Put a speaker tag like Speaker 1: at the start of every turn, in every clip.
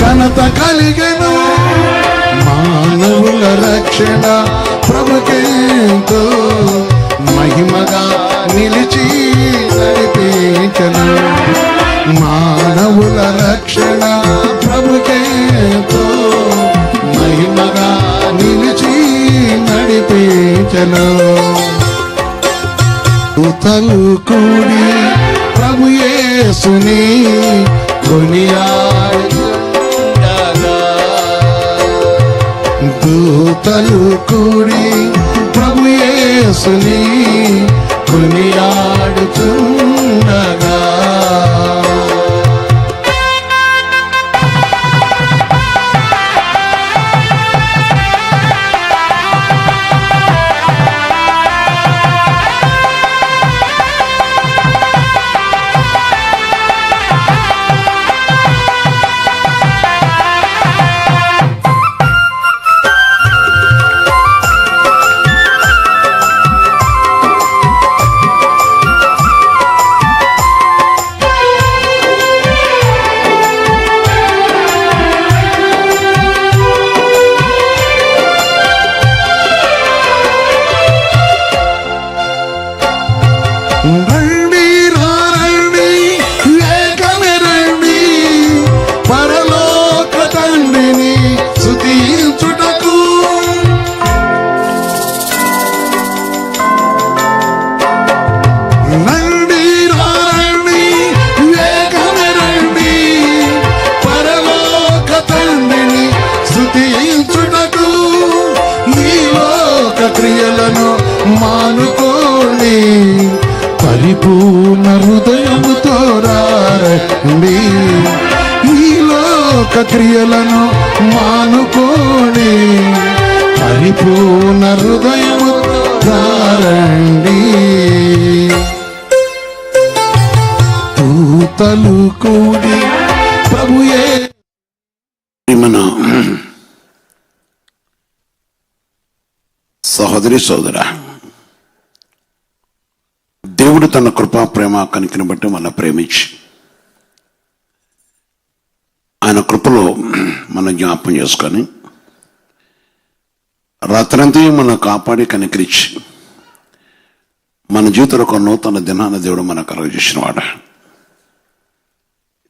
Speaker 1: ఘనత కలిగను. మానవుల రక్షణ ప్రభుకేంతో. మహిమగా నిలిచి రక్షణ ప్రభుకేంతో మహిమగా నిలిచి నడిపించను దూతలు కూడి ప్రభు యేసుని కొనియాడుచుండగా దూతలు కూడి ప్రభు యేసుని కొనియాడుచుండగా. లోక క్రియలను మానుకోండి. పరిపూర్ణ హృదయముతో రండి ఈ లోక క్రియలను మానుకోండి. పరిపూర్ణ హృదయముతో రండి తూతలు కూడి ప్రభుయే.
Speaker 2: మన సహోదరి సోదర దేవుడు తన కృపా ప్రేమ కనికిని బట్టి మన ప్రేమించి ఆయన కృపలో మన జ్ఞాపం చేసుకొని రాత్రంతా మన కాపాడి కనికరించి మన జీవితంలో ఒక నూతన దినాన దేవుడు మనకు కలుగజేసిన వాడు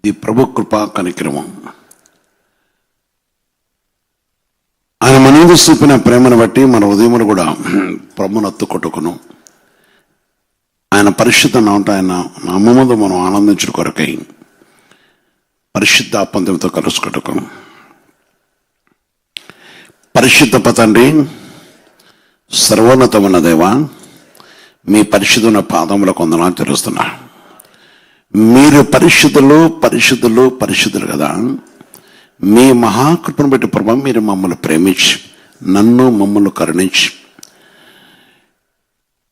Speaker 2: ఇది ప్రభు కృపా కనిక్రమం. దేవుడు చూపిన ప్రేమను బట్టి మన ఉదయములు కూడా ప్రభునత్తు కొట్టుకును. ఆయన పరిశుద్ధ నామట ఆయన నామముందు మనం ఆనందించుడు కొరకై పరిశుద్ధ పంతంతో కలుసుకొట్టుకు పరిశుద్ధ పతండి సర్వోన్నతమైన దేవ మీ పరిశుద్ధున పాదముల కొందనా తెలుస్తున్నా. మీరు పరిశుద్ధులు పరిశుద్ధులు పరిశుద్ధులు కదా. మీ మహాకృపను బట్టి ప్రభావం మీరు మమ్మల్ని ప్రేమించి నన్ను మమ్మల్ని కరుణించి.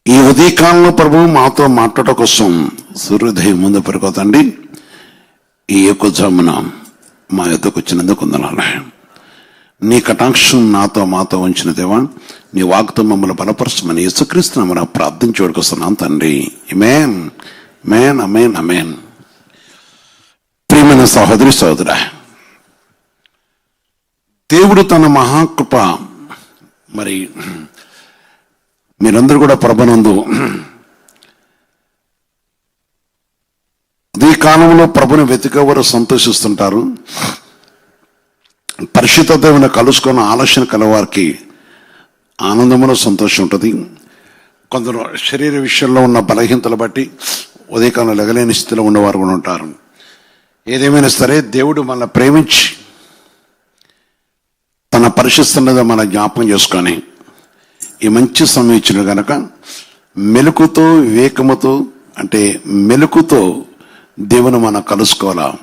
Speaker 2: ఈ ఉదయకాలంలో ప్రభు మాతో మాట్లాడటం కోసం సూర్యోదయం ముందు పెరుగుతండి ఈ యొక్క జామున మా యొక్కకు వచ్చినందుకు వందనాలు. నీ కటాక్షం నాతో మాతో ఉంచిన దేవా నీ వాక్తో మమ్మల్ని బలపరచమని యేసుక్రీస్తు మన ప్రార్థించోడుకొస్తున్నాం తండ్రి. మేన్ మేన్ అమేన్ అమేన్ ప్రియమైన సహోదరి సహోదరా దేవుడు తన మహాకృప మరి మీరందరూ కూడా ప్రభనందు ఈ కాలంలో ప్రభుని వెతికేవారు సంతోషిస్తుంటారు. పరిశుద్ధతమైన కలుసుకున్న ఆలోచన కలవారికి ఆనందములో సంతోషం ఉంటుంది. కొందరు శరీర విషయంలో ఉన్న బలహీనతలు బట్టి ఉదయకాలం లెగలేని స్థితిలో ఉన్నవారు కూడా ఉంటారు. ఏదేమైనా సరే దేవుడు మనల్ని ప్రేమించి తన పరిశుద్ధత మన జ్ఞాపకం చేసుకొని ఈ మంచి సమయం ఇచ్చిన గనక మెలుకుతో వివేకముతో అంటే మెలుకుతో దేవుని మనం కలుసుకోవాలా?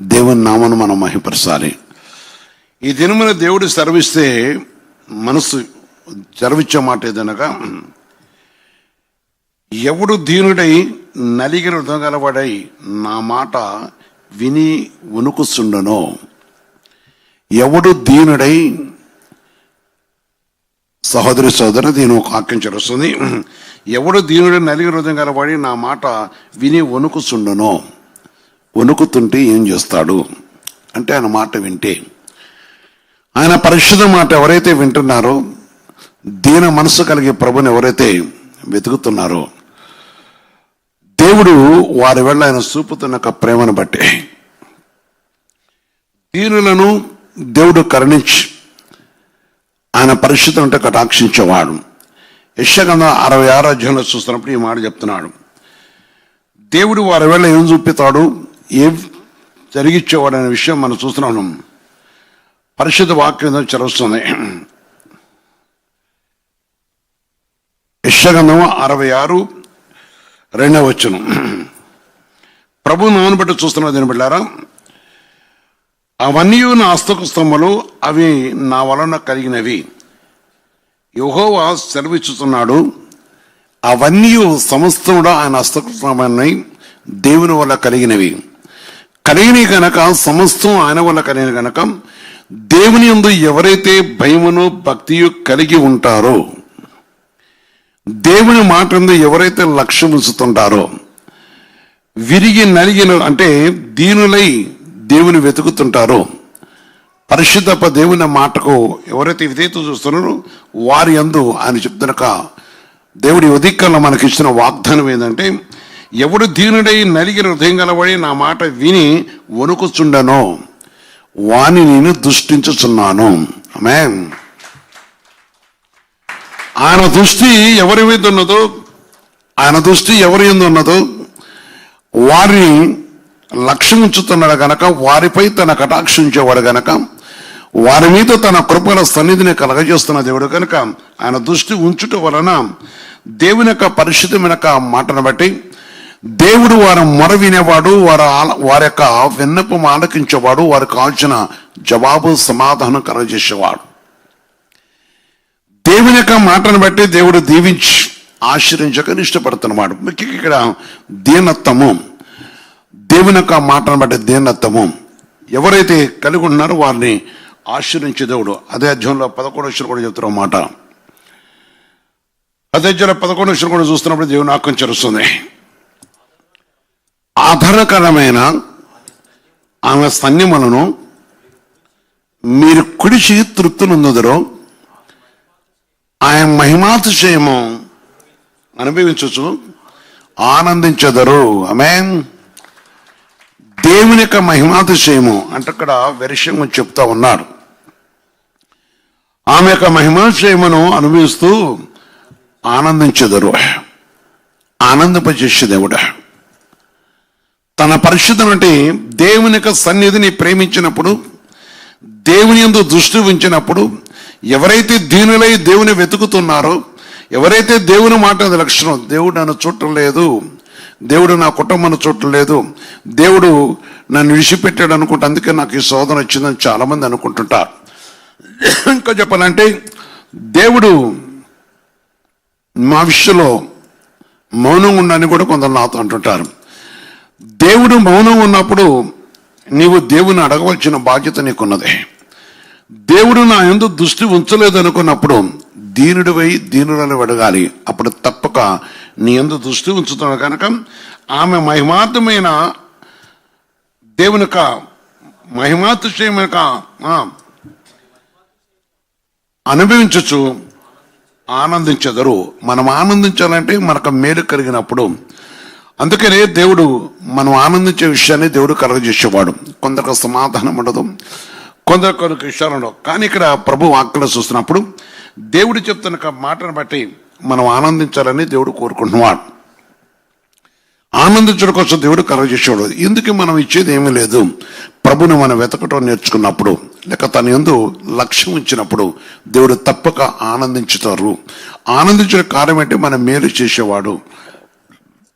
Speaker 2: దేవుని నామను మనం మహిపరచాలి. ఈ దినమున దేవుడు సెలవిస్తే మనసు సెలవిచ్చే మాట ఏదనగా ఎవడు దీనుడై నలిగిన హృదయగలవాడై నా మాట విని వణుకుచుండనో ఎవడు దీనుడై సహోదరి సోదరు దీని ఒక వాక్యం చేస్తుంది ఎవడు దీనుడు నలిగి హృదయం గలవాడి నా మాట విని వణుకుచుండనో వణుకుతుంటే ఏం చేస్తాడు? అంటే ఆయన మాట వింటే. ఆయన పరిశుద్ధ మాట ఎవరైతే వింటున్నారో దీన మనసు కలిగే ప్రభుని ఎవరైతే వెతుకుతున్నారో దేవుడు వారి వెళ్ళ ఆయన చూపుతున్న ప్రేమను బట్టి. దీనులను దేవుడు కరుణించి ఆయన పరిశుద్ధం అంటే కటాక్షించేవాడు. యశగంధ అరవై ఆరు అధ్యాయంలో చూస్తున్నప్పుడు ఈ మాట చెప్తున్నాడు. దేవుడు వారి వేళ ఏం చూపిస్తాడు? ఏం జరిగించేవాడు అనే విషయం మనం చూస్తున్నాం. పరిశుద్ధ వాక్యం చరుస్తుంది. యశగంధం అరవై ఆరు రెండవ వచ్చును ప్రభు నాను బట్టి చూస్తున్న దీని బిడ్డారా అవన్నీ నా హస్తకుస్తములు అవి నా వలన కలిగినవి. యహోవా సెలవిచ్చుతున్నాడు అవన్నీ సమస్తముడు ఆయన హస్తకృతమై దేవుని వల్ల కలిగినవి. కలిగినవి కనుక సమస్తం ఆయన వల్ల కలిగిన కనుక దేవుని ఎందు ఎవరైతే భయమును భక్తియు కలిగి ఉంటారో దేవుని మాట యందు ఎవరైతే లక్ష్యం ఉంచుతుంటారో విరిగి నలిగిన అంటే దీనులై దేవుని వెతుకుతుంటారో పరిశుద్ధప దేవుని మాటకు ఎవరైతే విధేయత చూస్తున్నారో వారి అందు ఆయన చెప్తునక దేవుడి ఉదిక్కల్లో మనకి ఇచ్చిన వాగ్దానం ఏంటంటే ఎవడు దీనుడై నలిగిన హృదయం గలబడి నా మాట విని వణుకుచుండనో వాని నేను దృష్టించుచున్నాను. ఆమె ఆయన దృష్టి ఎవరి మీద ఉన్నదో ఆయన దృష్టి ఎవరి మీద ఉన్నదో వారిని లక్ష్యం ఉంచుతున్నాడు గనక వారిపై తన కటాక్షించేవాడు గనక వారి మీద తన కృపల సన్నిధిని కలగజేస్తున్న దేవుడు కనుక ఆయన దృష్టి ఉంచుట వలన దేవుని యొక్క పరిశుద్ధమైన యొక్క మాటను బట్టి దేవుడు వారి మొర వినేవాడు వారి వారి యొక్క విన్నపం ఆలకించేవాడు వారికి కావాల్సిన జవాబు సమాధానం కలగజేసేవాడు. దేవుని యొక్క మాటను బట్టి దేవుడు దీవించి ఆశ్రయించక ఇష్టపడుతున్నవాడు. ముఖ్యంగా ఇక్కడ దీనత్వము. దేవుని యొక్క మాటను బట్టి దీనత్వము ఎవరైతే కలిగి ఉన్నారో వారిని ఆశ్రయించే దేవుడు. అదే అధ్యయంలో పదకొండు విషయం కూడా చెప్తున్న మాట. అదే అధ్యాయంలో పదకొండు విషయం కూడా చూస్తున్నప్పుడు దేవుని ఆకం చేరుస్తుంది. ఆధారకరమైన ఆమె సన్నిమలను మీరు కుడిచి తృప్తి ఆయన మహిమాతిశయము అనుభవించచ్చు ఆనందించదరు. ఆమెన్. దేవుని యొక్క మహిమాతిశయము అంటే అక్కడ వెరిషము చెప్తా ఉన్నారు. ఆమె యొక్క మహిమాతిశయమును అనుభవిస్తూ ఆనందించదరు. ఆనందింపజేసే దేవుడు తన పరిశుద్ధం అంటే దేవుని యొక్క సన్నిధిని ప్రేమించినప్పుడు దేవుని యందు దృష్టి ఉంచినప్పుడు ఎవరైతే దీనులై దేవుని వెతుకుతున్నారో ఎవరైతే దేవుని మాట లక్షణం దేవుడు నన్ను చూడటం లేదు దేవుడు నా కుటుంబం చూడటం లేదు. దేవుడు నన్ను విడిచిపెట్టాడు అనుకుంటే. అందుకే నాకు ఈ శోధన వచ్చిందని చాలామంది అనుకుంటుంటారు. ఇంకా చెప్పాలంటే దేవుడు మా విషయంలో మౌనం ఉండని కూడా కొందరు నాతో అంటుంటారు. దేవుడు మౌనం ఉన్నప్పుడు నీవు దేవుని అడగవలసిన బాధ్యత నీకున్నది. దేవుడు నా ఎందు దృష్టి ఉంచలేదు అనుకున్నప్పుడు దీనుడివై దీనులను అడగాలి. అప్పుడు తప్పక నీ ఎందు దృష్టి ఉంచుతాడు కనుక ఆమె మహిమార్థమైన దేవుని యొక్క మహిమాతిశయమైన యొక్క, అనుభవించచ్చు ఆనందించెదరు. మనం ఆనందించాలంటే మనకు మేలు కలిగినప్పుడు. అందుకనే దేవుడు మనం ఆనందించే విషయాన్ని దేవుడు కలగజేసేవాడు. కొందరికి సమాధానం ఉండదు. కొందరు కొన్ని విషయాలు ఉండవు. కానీ ఇక్కడ ప్రభు వాక్కులు చూస్తున్నప్పుడు దేవుడు చెప్తున్న ఒక మాటను బట్టి మనం ఆనందించాలని దేవుడు కోరుకుంటున్నాడు. ఆనందించడం కోసం దేవుడు కలగజేసేవాడు ఎందుకు మనం ఇచ్చేది ఏమీ లేదు. ప్రభుని మనం వెతకటం నేర్చుకున్నప్పుడు లేక తన ఎందు లక్ష్యం ఉంచినప్పుడు దేవుడు తప్పక ఆనందించుతారు. ఆనందించిన కార్యం అంటే మనం మేలు చేసేవాడు.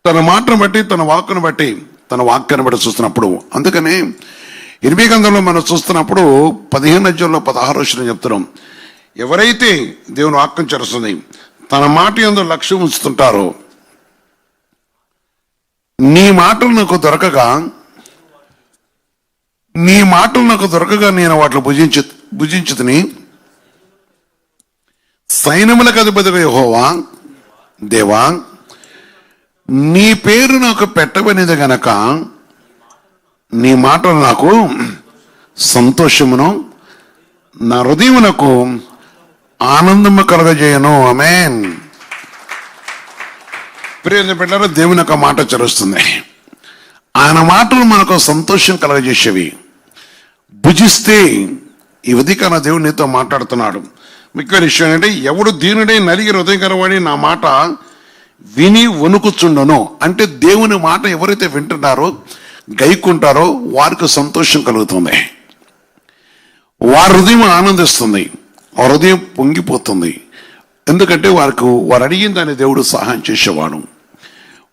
Speaker 2: తన మాటను బట్టి తన వాక్కును బట్టి తన వాక్యాన్ని బట్టి చూస్తున్నప్పుడు. అందుకని ఇరవై గంధంలో మనం చూస్తున్నప్పుడు పదిహేను అధ్యాయంలో పదహారు వచ్చిన చెప్తున్నాం. ఎవరైతే దేవుని వాక్యం చేరుస్తుంది తన మాట ఎందు లక్ష్యం ఉంచుతుంటారో? నీ మాటలు నాకు దొరకగా నీ మాటలు నాకు దొరకగా నేను వాటిని భుజించు భుజించుతుని సైన్యములకు అధిపతిగా యెహోవా దేవా నీ పేరు నాకు పెట్టబడినది గనక నీ మాటలు నాకు సంతోషమును నా హృదయమునకు ఆనందము కలగజేయను. అమేన్ ప్రియ బిడ్డలు దేవుని యొక్క మాట చరుస్తుంది. ఆయన మాటలు మనకు సంతోషం కలగజేసేవి. భుజిస్తే ఈ ఉదయకాల దేవుడు నీతో మాట్లాడుతున్నాడు. ముఖ్య విషయం ఏంటంటే ఎవడు దీనుడై నలిగి హృదయకరవాడి నా మాట విని వణుకుచుండను అంటే దేవుని మాట ఎవరైతే వింటున్నారో గైకుంటారో వారికి సంతోషం కలుగుతుంది. వారి హృదయం ఆనందిస్తుంది. హృదయం పొంగిపోతుంది. ఎందుకంటే వారికి వారు అడిగిన దాన్ని దేవుడు సహాయం చేసేవాడు.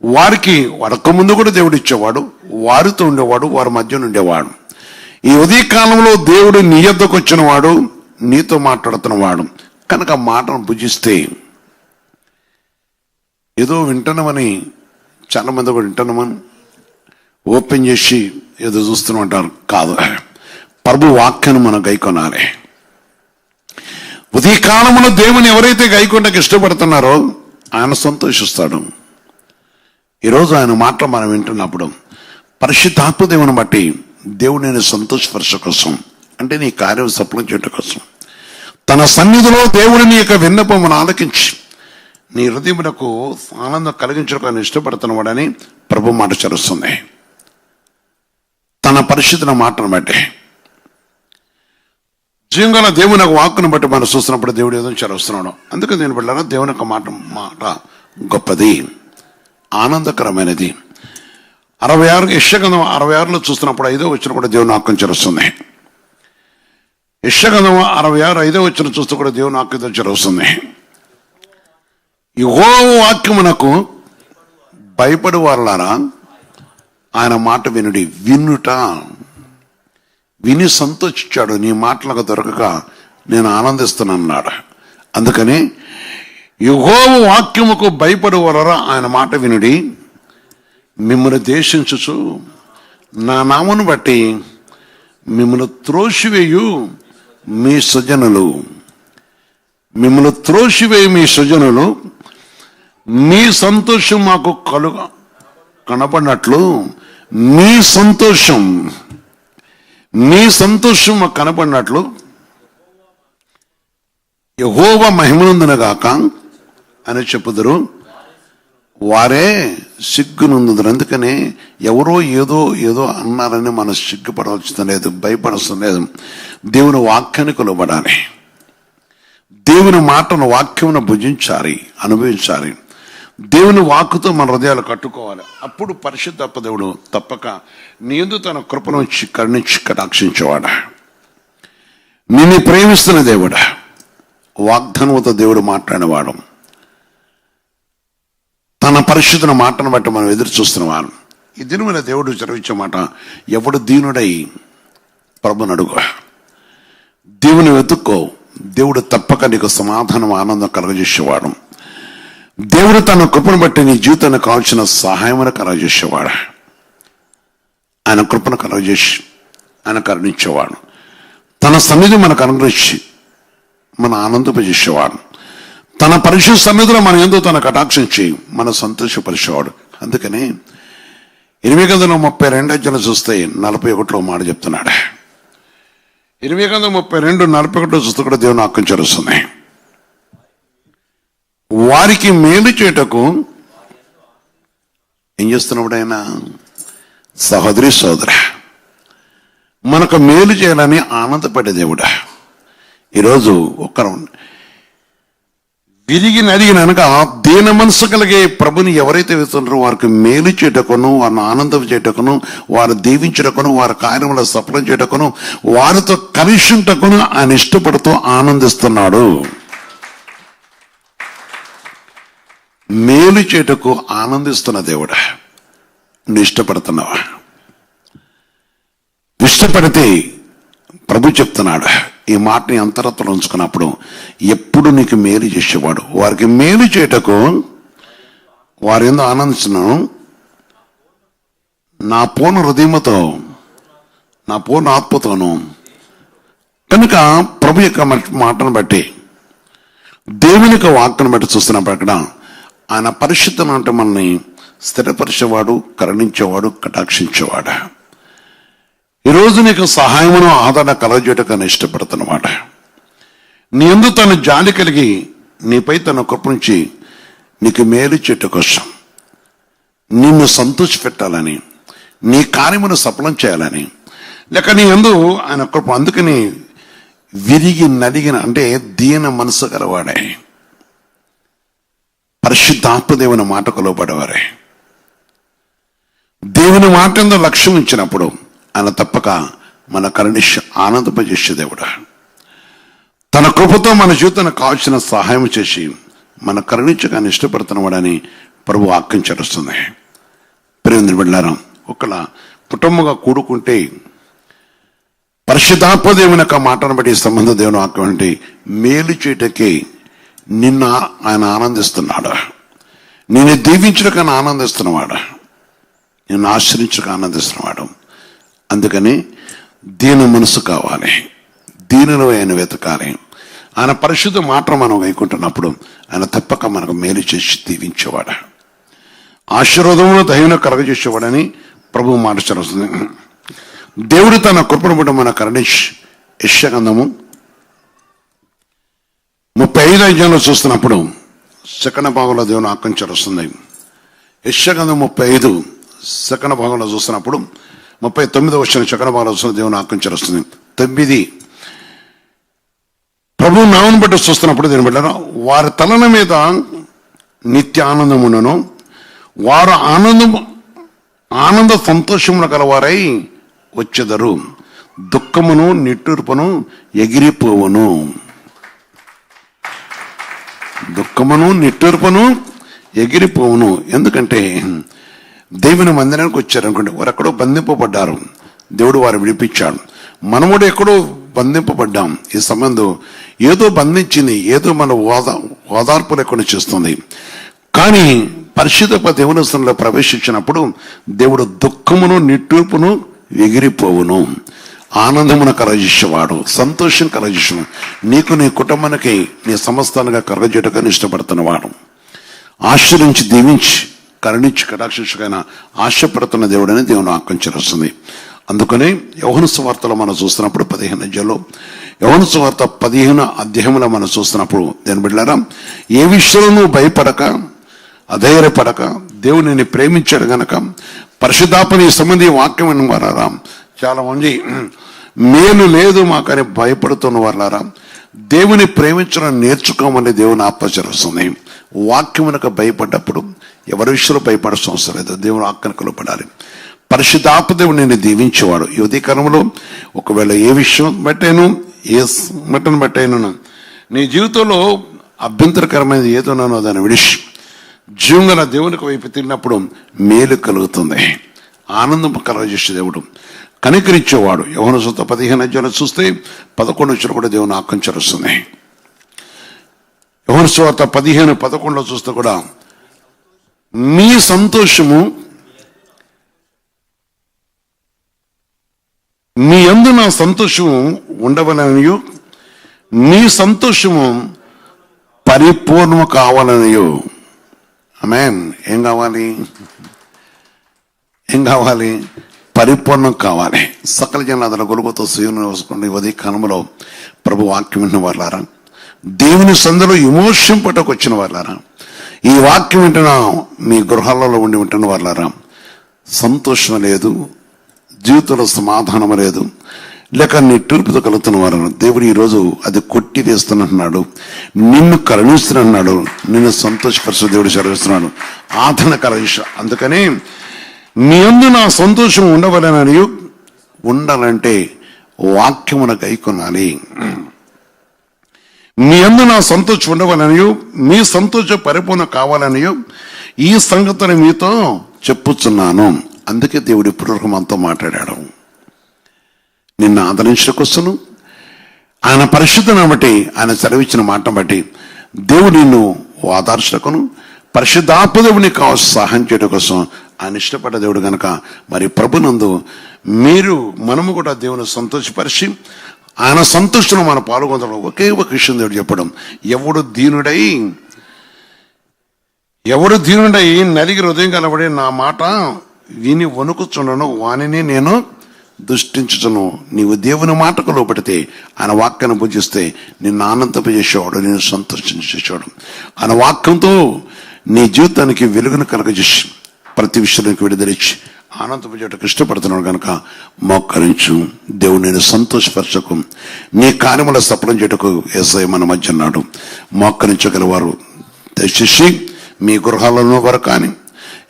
Speaker 2: వారికి వరక ముందు కూడా దేవుడు ఇచ్చేవాడు. వారితో ఉండేవాడు వారి మధ్య ఉండేవాడు. ఈ ఉదయ కాలంలో దేవుడు నీ యొద్దకు వచ్చిన వాడు నీతో మాట్లాడుతున్నవాడు. కనుక మాటను భుజిస్తే ఏదో వింటున్నామని చాలా మంది కూడా వింటున్నామని ఓపెన్ చేసి ఏదో చూస్తున్నామంటారు కాదు. ప్రభు వాక్యాన్ని మనం గైకొనాలి. ఉదయ కాలంలో దేవుని ఎవరైతే గైకొండకు ఇష్టపడుతున్నారో ఆయన సంతోషిస్తాడు. ఈరోజు ఆయన మాటలు మనం వింటున్నప్పుడు పరిశుద్ధాత్మ దేవుని బట్టి దేవుడు నేను సంతోషపరచ కోసం అంటే నీ కార్యం సఫలం చేయటం కోసం తన సన్నిధిలో దేవుడిని యొక్క విన్నపమును ఆలకించి నీ హృదయమునకు ఆనందం కలిగించడం ఇష్టపడుతున్నవాడని ప్రభు మాట చరుస్తుంది. తన పరిశుద్ధన మాటను బట్టి జీవంగల దేవుని యొక్క వాక్కును బట్టి మనం చూస్తున్నప్పుడు దేవుడు ఏదో చరుస్తున్నాడు అందుకే నేను బిడ్డారా దేవుని యొక్క మాట మాట గొప్పది ఆనందకరమైనది. అరవై ఆరు యక్షగంధం అరవై ఆరులో చూస్తున్నప్పుడు ఐదో వచ్చిన కూడా దేవుని వాక్యం చరుస్తుంది. యక్షగంధం అరవై ఆరు ఐదో వచ్చిన చూస్తే కూడా దేవుని వాక్యం చరుస్తుంది. యుగో వాక్యమునకు భయపడు వాళ్ళారా ఆయన మాట వినుడి వినుట విని సంతోషించాడు. నీ మాటలకు దొరకక నేను ఆనందిస్తున్నాడు అందుకని యుగోవ వాక్యముకు భయపడి వలరా ఆయన మాట వినుడి. మిమ్మల్ని దేశించుచు నా నామను బట్టి మిమ్మల్ని త్రోసివేయు మీ సుజనులు మిమ్మల్ని త్రోసివేయు మీ సుజనులు మీ సంతోషం మాకు కలుగ కనపడినట్లు మీ సంతోషం మీ సంతోషం మాకు కనపడినట్లు యహోవ మహిమనందునగాక అని చెప్పుదురు. వారే సిగ్గునందుదురు. అందుకని ఎవరో ఏదో ఏదో అన్నారని మనం సిగ్గుపడవలసిన లేదు భయపడవలసిన లేదు. దేవుని వాక్యాన్ని కొలబడాలి దేవుని మాటను వాక్యమును భుజించాలి అనుభవించాలి. దేవుని వాక్కుతో మన హృదయాలు కట్టుకోవాలి. అప్పుడు పరిశుద్ధప్ప దేవుడు తప్పక నీందు తన కృపను ఇచ్చి కరుణించి కటాక్షించేవాడా. నిన్ను ప్రేమిస్తున్న దేవుడా వాగ్దానముతో దేవుడు మాట్లాడేవాడు తన పరిశుద్ధన మాటను బట్టి మనం ఎదురు చూస్తున్నవాడు ఈ దినమైన దేవుడు చదివించే మాట ఎవడు దీనుడై ప్రభుని అడుగు. దేవుని వెతుక్కో దేవుడు తప్పక నీకు సమాధానం ఆనందం కలగజేసేవాడు. దేవుడు తన కృపను బట్టి నీ జీవితాన్ని కావాల్సిన సహాయమును కలగజేసేవాడు. ఆయన కృపను కలగజేసి ఆయన కరుణించేవాడు. తన సన్నిధి మనకు అనుగ్రహించి మన ఆనందింపజేసేవాడు. తన పరిశుద్ధ సన్నిధిలో మన ఎందు తన కటాక్షించి మన సంతోషపరిచేవాడు. అందుకని ఇరవై గందల ముప్పై రెండు అధ్యయన చూస్తే నలభై ఒకటిలో మాట చెప్తున్నాడు. ఇరవై గందల ముప్పై రెండు నలభై ఒకటిలో చూస్తే కూడా దేవుని ఆక్కం వారికి మేలు చేయటకు ఏం చేస్తున్నప్పుడు ఆయన? సహోదరి సోదర మనకు మేలు చేయాలని ఆనందపడే దేవుడా. ఈరోజు ఒక్కరు విరిగి నరిగిన అనగా దీన మనసు కలిగే ప్రభుని ఎవరైతే వేస్తున్నారో వారికి మేలు చేయటకును వారిని ఆనందం చేయటకును వారు దీవించటకును వారి కార్యములు సఫలం చేయటకును వారితో కలిసి ఉంటకును ఆయన ఇష్టపడుతూ ఆనందిస్తున్నాడు. మేలు చేటకు ఆనందిస్తున్న దేవుడా నువ్వు ఇష్టపడుతున్నావా? ఇష్టపడితే ప్రభు చెప్తున్నాడు ఈ మాటని అంతరత్వం ఉంచుకున్నప్పుడు ఎప్పుడు నీకు మేలు చేసేవాడు? వారికి మేలు చేయటకు వారు ఎందు ఆనందించను నా పూర్ణ హృదయముతో నా పూర్ణ ఆత్మతోను. కనుక ప్రభు యొక్క మాటను బట్టి దేవుని యొక్క వాక్కును బట్టి చూస్తున్నప్పుడు అక్కడ ఆయన పరిశుద్ధం అంటే మనల్ని స్థిరపరిచేవాడు కరుణించేవాడు కటాక్షించేవాడు. ఈరోజు నీకు సహాయమును ఆదరణ కలగజేయటకు ఇష్టపడుతున్నమాట. నీ ఎందు తను జాలి కలిగి నీపై తన కృప నీకు మేలు చెట్టు కోసం. నిన్ను సంతోష పెట్టాలని నీ కార్యమును సఫలం చేయాలని. లేక నీ ఎందు ఆయన కృప అందుకని విరిగి నలిగిన అంటే దీన మనసు గలవాడే. పరిశుద్ధాత్మదేవుని మాటకు లోబడేవారే దేవుని మాట ఎందు లక్ష్యం ఇచ్చినప్పుడు ఆయన తప్పక మన కరుణిష్ ఆనందపజేసే దేవుడు. తన కృపతో మన జీవితాన్ని కావాల్సిన సహాయం చేసి మన కరుణించగానే ఇష్టపడుతున్నవాడని ప్రభు ఆజ్ఞించరుస్తుంది ప్రేమ బిడ్డారా ఒకళ్ళ కుటుంబంగా కూడుకుంటే పరిశుద్ధాత్మదేవుని యొక్క మాటను బట్టి సంబంధ దేవుని వాక్యం అంటే మేలు చేయటకే నిన్న ఆయన ఆనందిస్తున్నాడు. నేను దీవించడానికి ఆనందిస్తున్నవాడు. నిన్ను ఆశ్రయించక ఆనందిస్తున్నవాడు. అందుకని దీని మనసు కావాలి. దీనిలో ఆయన వెతకాలి. ఆయన పరిశుద్ధ మాట మనం వైకుంటున్నప్పుడు ఆయన తప్పక మనకు మేలు చేసి దీవించేవాడు. ఆశీర్వాదంలో దైవను కలగజేసేవాడని ప్రభు మాట చదువుతుంది దేవుడు తన కృపను బట్టి మన కరణిష్ యశగంధము ముప్పై ఐదు అధ్యాయంలో చూస్తున్నప్పుడు సెకండ్ భాగంలో దేవుని ఆకంచరు వస్తుంది. యశగంధం ముప్పై ఐదు సెకండ్ భాగంలో చూస్తున్నప్పుడు ముప్పై తొమ్మిది వచ్చిన సెకండ్ భాగంలో చూస్తున్న దేవుని ఆకంచరు వస్తుంది. తొమ్మిది. ప్రభు నామను బట్టి చూస్తున్నప్పుడు దీని బిడ్డారా వారి తలన మీద నిత్య ఆనందమునను వారు ఆనందం ఆనంద సంతోషములు గలవారై వచ్చెదరు. దుఃఖమును నిట్టూర్పును ఎగిరిపోవును. దుఃఖమును నిట్టూర్పును ఎగిరిపోవును. ఎందుకంటే దేవుని మందిరానికి వచ్చారనుకోండి వారు ఎక్కడో బంధింపబడ్డారు. దేవుడు వారు విడిపించాడు. మనముడు కూడా ఎక్కడో బంధింపబడ్డాం. ఈ సంబంధం ఏదో బంధించింది ఏదో మన ఓదా ఓదార్పు లేకుండా చేస్తుంది. కానీ పరిశుద్ధ దేవుని స్థలంలో ప్రవేశించినప్పుడు దేవుడు దుఃఖమును నిట్టూర్పును ఎగిరిపోవును. ఆనందమును కలగజేసేవాడు సంతోషం కలగజేసిన నీకు నీ కుటుంబానికి నీ సమస్తాలుగా ఇష్టపడుతున్న ఇష్టపడుతున్నవాడు ఆశ్రయించి దీవించి కరుణించి కటాక్షించకైనా ఆశపడుతున్న దేవుడని దేవుని ఆకంచరిస్తుంది అందుకనే యవన సువార్తలో మనం చూస్తున్నప్పుడు పదిహేను అధ్యాయంలో యవన సువార్త పదిహేను అధ్యాయంలో మనం చూస్తున్నప్పుడు దేని బిడ్డారా ఏ విషయంలో భయపడక అధైర్యపడక దేవుని ప్రేమించాడు గనక పరిశుద్ధాపని సంబంధి వాక్యం విన్న వారారా చాలా మంది మేలు లేదు మాకని భయపడుతున్న వాళ్ళారా? దేవుని ప్రేమించడం నేర్చుకోమని దేవుని ఆత్మచరిస్తుంది వాక్యమునకు భయపడ్డప్పుడు ఎవరి విషయంలో భయపడాల్సిన అవసరం లేదు. దేవుని ఆజ్ఞకు లోపడాలి పరిశుద్ధాపదేవుడు నేను దీవించేవాడు. ఈ ఉదయకాలంలో ఒకవేళ ఏ విషయం బట్టేను ఏ మట్టను బట్టేను నీ జీవితంలో అభ్యంతరకరమైనది ఏదోనో దాన్ని విడిష్ జీవంగా దేవునికి వైపు తిరిగినప్పుడు మేలు కలుగుతుంది. ఆనందం కలగజేసే దేవుడు. కనికరించేవాడు. యవన సొంత పదిహేను అధ్యాయులు చూస్తే పదకొండు వచ్చిన కూడా దేవుని ఆకంచరుస్తుంది యవన సువార్త పదిహేను పదకొండులో చూస్తే కూడా మీ సంతోషము మీ అందు నా సంతోషము ఉండవలనియు మీ సంతోషము పరిపూర్ణము కావాలనియు. ఆమె ఏం కావాలి? ఏం కావాలి? పరిపూర్ణం కావాలి. సకల జనాదల గొలుగుతో సూర్యుని వేసుకోండి ఉదయ కాలంలో ప్రభు వాక్యం విన్న వాళ్ళారా దేవుని సందులో ఇమోషన్ పట్టకు వచ్చిన వాళ్ళారా ఈ వాక్యం వింటున్న మీ గృహాలలో ఉండి వింటున్న వాళ్ళారా సంతోషం లేదు జీవితంలో సమాధానం లేదు లేక నిట్టూర్పుతో కలుగుతున్న వారు దేవుడు ఈరోజు అది కొట్టి వేస్తున్నట్టున్నాడు నిన్ను కరుణిస్తున్నన్నాడు నిన్ను సంతోషపరుచు దేవుడు చదివిస్తున్నాడు ఆదరణ కలగ అందుకని మీ అందు నా సంతోషం ఉండవలనని ఉండాలంటే వాక్యమున గైకొనాలి మీ అందు నా సంతోషం ఉండవలనియు మీ సంతోషం పరిపూర్ణ కావాలనియో ఈ సంగతిని మీతో చెప్పుచున్నాను. అందుకే దేవుడి ఇప్పుడు మాట్లాడాడు. నిన్ను ఆదరించిన కోసను ఆయన పరిశుద్ధను బట్టి ఆయన సెలవిచ్చిన మాట బట్టి దేవుడు నిన్ను ఓదార్చకును పరిశుద్ధాత్మదేవుని కావాల్సిన సహాయం చేయడం కోసం ఆయన ఇష్టపడ్డ దేవుడు గనక మరి ప్రభునందు మీరు మనము కూడా దేవుని సంతోషపరిచి ఆయన సంతోషంలో మనం పాల్గొనడం ఒకే ఒక విషయం దేవుడు చెప్పడం. ఎవడు దీనుడై ఎవడు దీనుడై నలిగి హృదయం కలబడి నా మాట విని వణుకుచుండను వానిని నేను దృష్టించుచును. నీవు దేవుని మాటకు లోపడితే ఆయన వాక్యాన్ని పూజిస్తే నిన్ను ఆనందింపజేసేవాడు నేను సంతోషించేసేవాడు ఆయన వాక్యంతో నీ జీవితానికి వెలుగును కలగజేసి ప్రతి విషయానికి విడుదలిచ్చి ఆనందపడేటకు ఇష్టపడుతున్నాడు కనుక మోకరించు. దేవుడు నేను సంతోషపరచకు. నీ కార్యముల సఫలం చేయటకు ఏసై మన మధ్య ఉన్నాడు. మోకరించగలవారు దయచేసి మీ గృహాలలో వారు కానీ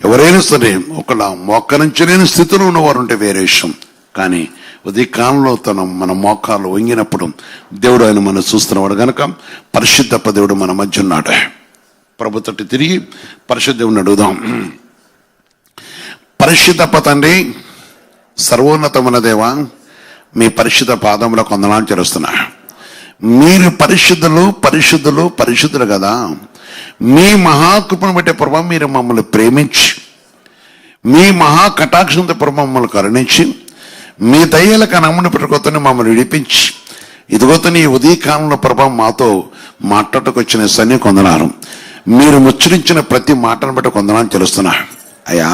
Speaker 2: ఎవరైనా సరే ఒకళ్ళ మోకరించలేని స్థితిలో ఉన్నవారు ఉంటే వేరే విషయం. కానీ ఉదయకాలంలో తన మన మోకాలు వంగినప్పుడు దేవుడు ఆయన మనం చూస్తున్నవాడు కనుక పరిశుద్ధప్ప దేవుడు మన మధ్య ఉన్నాడు. ప్రభుత్వ తిరిగి తిరిగి పరిశుద్ధుని అడుగుదాం. పరిశుద్ధ తండ్రి సర్వోన్నతమైన దేవ మీ పరిశుద్ధ పాదముల కొందనాలు చేరుస్తున్నా మీరు పరిశుద్ధులు పరిశుద్ధులు పరిశుద్ధులు కదా. మీ మహాకృపను బట్టే ప్రభావం మీరు మమ్మల్ని ప్రేమించి మీ మహా కటాక్షంతో ప్రభు మమ్మల్ని కరుణించి మీ దయ్యాలకు నమ్ముని పెట్టుకొత్తని మమ్మల్ని విడిపించి ఇదిగోతని ఈ ఉదయకాలంలో ప్రభావం మాతో మాట్లాడటకు వచ్చిన సన్ని కొందనారు మీరు ముచ్చరించిన ప్రతి మాటను బట్టి కొందనాన్ని తెలుస్తున్నా అయ్యా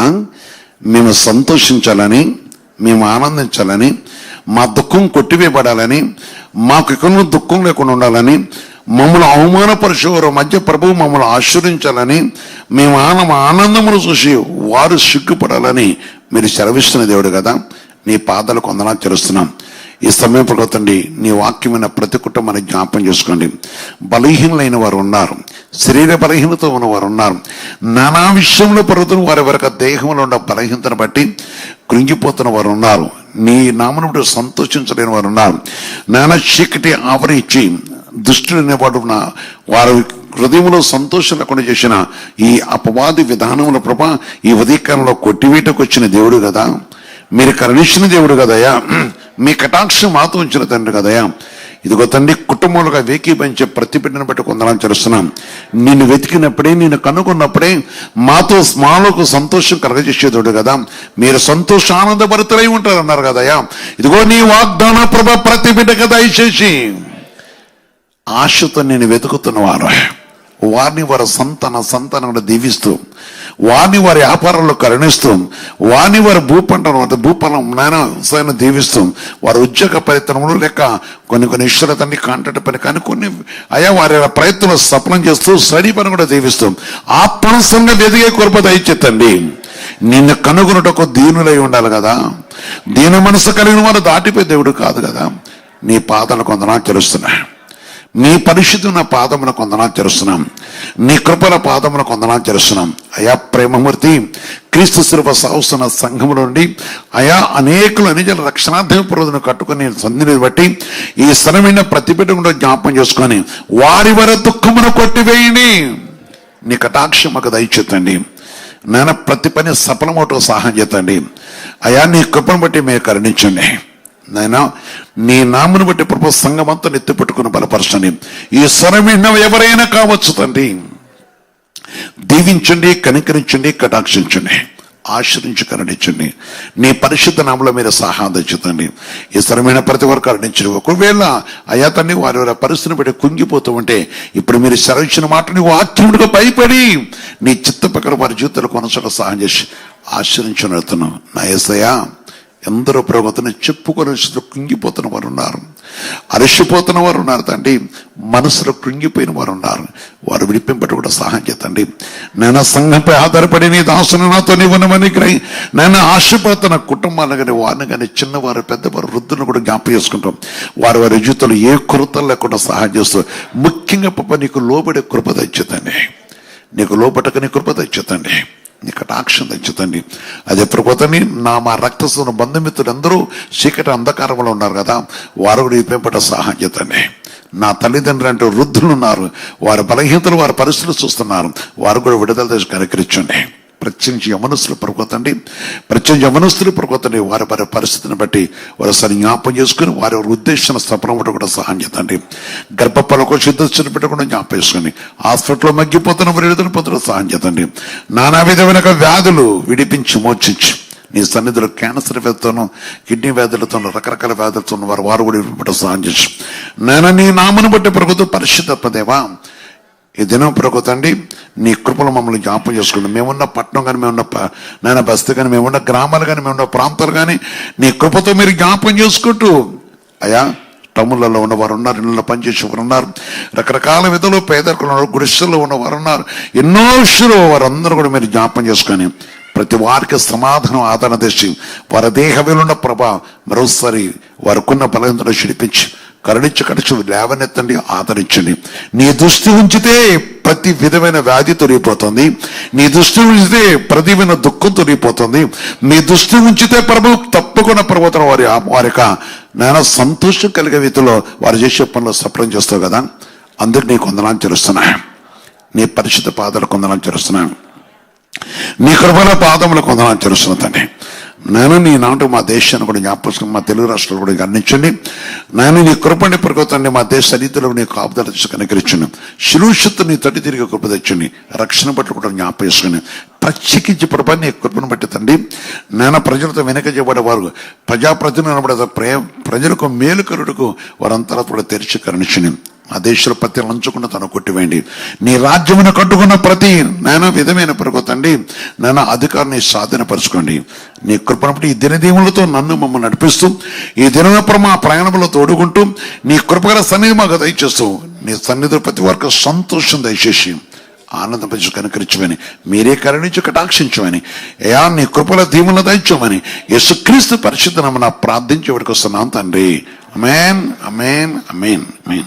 Speaker 2: మేము సంతోషించాలని మేము ఆనందించాలని మా దుఃఖం కొట్టివేయబడాలని మాకు ఎక్కడ దుఃఖం లేకుండా ఉండాలని మమ్మల్ని అవమానపరిచేవారు మధ్య ప్రభువు మమ్మల్ని ఆశ్రయించాలని మేము ఆన ఆనందమును చూసి వారు సిగ్గుపడాలని మీరు సెలవిస్తున్న దేవుడు కదా నీ పాదాలు కొందనా తెలుస్తున్నాం. ఈ సమయం ప్రగతండి నీ వాక్యమైన ప్రతి కుటుంబాన్ని జ్ఞాపం చేసుకోండి. బలహీనలైన వారు ఉన్నారు. శరీర బలహీనత ఉన్నవారు ఉన్నారు. నానా విషయంలో పరుగుతున్న వారి వరకు దేహంలో ఉన్న బలహీనతను బట్టి కృంగిపోతున్న వారు ఉన్నారు. నీ నామను సంతోషించలేని వారు ఉన్నారు. నానా చీకటి ఆవరించి దుష్టుడు అనేవాడు ఉన్న వారి హృదయంలో సంతోషం లేకుండా చేసిన ఈ అపవాది విధానంలో ప్రభా ఈ ఉదయకాలంలో కొట్టివేటకు వచ్చిన దేవుడు కదా. మీరు కరుణించిన దేవుడు కదయా మీ కటాక్షం మాతో ఉంచిన తండ్రి కదయా ఇదిగో తండ్రి కుటుంబంలో వేకీపించే ప్రతి బిడ్డను బట్టి కొందరం చేస్తున్నాం. నిన్ను వెతికినప్పుడే నిన్ను కనుగొన్నప్పుడే మాతో మాలోకు సంతోషం కలగజేసేదోడు కదా. మీరు సంతోష సంతోషానందభరితులై ఉంటారు అన్నారు కదయా ఇదిగో నీ వాగ్దాన ప్రభ ప్రతి దయచేసి. ఆశతో నేను వెతుకుతున్న వారు వారిని వారి సంతన సంతానం దీవిస్తూ వారిని వారి వ్యాపారంలో కరుణిస్తాం. వారిని వారి భూపంటను అంటే భూపలం నాయన సైన వారి ఉద్యోగ ప్రయత్నంలో లేక కొన్ని కొన్ని ఇష్టల తండ్రి కాంట్రాక్ట్ పని కానీ కొన్ని అయా వారి ప్రయత్నంలో సఫలం చేస్తూ స్టడీ పని కూడా ఆ పనసన ఎదిగే కృప దయచేతండి నిన్ను కనుగొనటకు దీనులై ఉండాలి కదా. దీన మనసు కలిగిన వారు దాటిపోయి దేవుడు కాదు కదా. నీ పాదాలు కొందనా తెలుస్తున్నా నీ పరిశుద్ధి నా పాదమున కొందనా తెలుస్తున్నాం నీ కృపల పాదమున కొందనా చేస్తున్నాం అయా ప్రేమమూర్తి క్రీస్తు శిల్ప సాగుస్తున్న సంఘము నుండి అయా అనేకులు అనేజల రక్షణార్థం పురోధను కట్టుకుని సంధిని బట్టి ఈ స్థలమైన ప్రతిబిడ్డ కూడా జ్ఞాపం చేసుకొని వారి వారి దుఃఖమును కొట్టివేయండి. నీ కటాక్షం మాకు దయచేతండి నాన్న ప్రతి పని సఫలమవటం సహాయం చేతండి. అయా నీ కృపను బట్టి మేము కరుణించండి. నాయనా నీ నామును బట్టి ప్రభు సంఘమంతా నెత్తి పెట్టుకుని బలపరచండి. ఈ స్వరం విన్న ఎవరైనా కావచ్చు తండ్రి. దీవించండి కనికరించండి కటాక్షించండి. ఆశ్రయించి కరుణించండి. నీ పరిశుద్ధ నామలో మీరు సహాయం తెచ్చుతండి ఈ స్థిరమైన ప్రతి ఒక్కరు కరుణించండి. ఒకవేళ అయ్యా తండ్రి వారి వారి పరిస్థితిని బట్టి కుంగిపోతూ ఉంటే ఇప్పుడు మీరు సెలవిచ్చిన మాట నువ్వు భయపడి నీ చిత్త ప్రకారం వారి జీవితాలు కొనసాగ సహాయం చేసి ఆశ్రయించి వెళ్తున్నావు నా ఎందరో ప్రభుత్వం చెప్పుకొని కృంగిపోతున్న వారు ఉన్నారు అరిసిపోతున్న వారు ఉన్నారు తండ్రి. మనసులో కృంగిపోయిన వారు ఉన్నారు వారు విడిపింపటి కూడా సహాయం చేతండి నేను సంఘంపై ఆధారపడి నీ దాసును నాతో నివ్వనమని గ్రహి నేను ఆశపడుతున్న కుటుంబాన్ని కానీ వారిని కానీ చిన్నవారు పెద్దవారు వృద్ధులను కూడా జ్ఞాపం చేసుకుంటాం. వారి వారి జీవితంలో ఏ కొరత లేకుండా సహాయం చేస్తూ ముఖ్యంగా పాప నీకు లోబడే కృప తెచ్చుతండి నీకు లోపటక నీ కృప తెచ్చుతండి నీ కటాక్షం తెచ్చుతండి ఎప్పుడు ప్రభుత్వని నా మా రక్తస్తున్న బంధుమిత్రులు అందరూ చీకటి అంధకారంలో ఉన్నారు కదా వారు కూడా ఈ పెంపట సహాయం చేతండి నా తల్లిదండ్రులు అంటే వృద్ధులు ఉన్నారు. వారి బలహీనతలు వారి పరిస్థితులు చూస్తున్నారు. వారు కూడా విడుదల దశ కనికరించండి. ప్రత్యేకించి యమనస్తులు పడుకోతండి ప్రత్యేకించి యమనస్తులు పడుకోతండి వారి వారి పరిస్థితిని బట్టి వారు సరి జ్ఞాపం చేసుకుని వారి వారి ఉద్దేశాన్ని స్థపన ఒకటి కూడా సహాయం చేతండి గర్భఫలకు సిద్ధస్తుని పెట్టకుండా జ్ఞాపం చేసుకుని హాస్పిటల్లో మగ్గిపోతున్న వారి ఎదురు పొందడం సహాయం చేద్దండి. నానా విధమైన వ్యాధులు విడిపించి మోచించి నీ సన్నిధిలో క్యాన్సర్ వ్యాధితోనూ కిడ్నీ వ్యాధులతోనూ రకరకాల వ్యాధులతో వారు వారు కూడా సహాయం చేసి నేను నీ నామను బట్టి ప్రభుత్వం పరిశుద్ధ దేవా ఈ దినం ప్రభుత్వండి నీ కృపలు మమ్మల్ని జ్ఞాపం చేసుకుంటాం మేమున్న పట్టణం కానీ మేమున్న నాయన బస్తీ కానీ మేమున్న గ్రామాలు కానీ మేమున్న ప్రాంతాలు కానీ నీ కృపతో మీరు జ్ఞాపం చేసుకుంటూ అయా టౌన్లలో ఉన్నవారు ఉన్నారు ఇళ్ళలో పనిచేసేవారు ఉన్నారు రకరకాల విధులు పేదరికలు ఉన్నారు గుడిసెల్లో ఉన్నవారు ఉన్నారు ఎన్నో విషయాలు వారందరూ కూడా మీరు జ్ఞాపం చేసుకొని ప్రతి వారికి సమాధానం ఆదరణ తెచ్చి వారి దేహ విలున్న ప్రభా మరోసారి వారికున్న బలహీనతను చిడిపించి కరుణించి కడచు లేవనెత్తండి ఆదరించండి. నీ దృష్టి ఉంచితే ప్రతి విధమైన వ్యాధి తొలగిపోతుంది. నీ దృష్టి ఉంచితే ప్రతి విధమైన దుఃఖం తొలగిపోతుంది. నీ దృష్టి ఉంచితే ప్రభు తప్పకుండా ప్రభుత్వం వారి వారి యొక్క నేను సంతోషం కలిగే రీతిలో వారు చేసే పనులు సఫలం చేస్తావు కదా. అందరు నీ కొందనాన్ని చేస్తున్నాయి నీ పరిశుద్ధ పాదాలు కొందనాన్ని చేస్తున్నాను నీ కృపణ పాదములు కొందనాన్ని చేస్తున్నా తండ్రి. నేను నీ నాటు మా దేశాన్ని కూడా జ్ఞాపకం మా తెలుగు రాష్ట్రాలు కూడా గమనించండి నేను నీ కృపణి పరుకోతండి మా దేశ రీతిలో నీ కాపుదల తెచ్చి కనుకరించండి. శిలుషత్తు నీ తటి తిరిగి కృప తెచ్చండి. రక్షణ పట్ల కూడా జ్ఞాపకం ప్రత్యేకించి ప్రభా నీ కృపను బట్టి తండ్రి. నేను ప్రజలతో వెనక చేయబడే వారు ప్రజాప్రతినిధులు అనబడే ప్రే ప్రజలకు మేలుకరుడుకు వారంతా కూడా తెరిచి కరణించండి. ఆ దేశంలో ప్రతి లంచకుండా తను కొట్టివేయండి. నీ రాజ్యమును కట్టుకున్న ప్రతి నానా విధమైన పరుగుతండి నానా అధికారాన్ని సాధనపరచుకోండి. నీ కృపను బట్టి ఈ దినదీవులతో నన్ను మమ్మల్ని నడిపిస్తూ ఈ దినప్పుడు మా ప్రయాణంలో తోడుకుంటూ నీ కృపగల సన్నిధి మాకు దయచేస్తూ నీ సన్నిధి ప్రతి వరకు సంతోషం దయచేసి ఆనందపరిచి కనుకరించమని మీరే కరుణించి కటాక్షించమని అయా నీ కృపల దీవులను దయచమని యేసుక్రీస్తు పరిశుద్ధ నమ్మన ప్రార్థించి వస్తున్నాను తండ్రి. అమేన్ అమేన్ అమేన్ అమేన్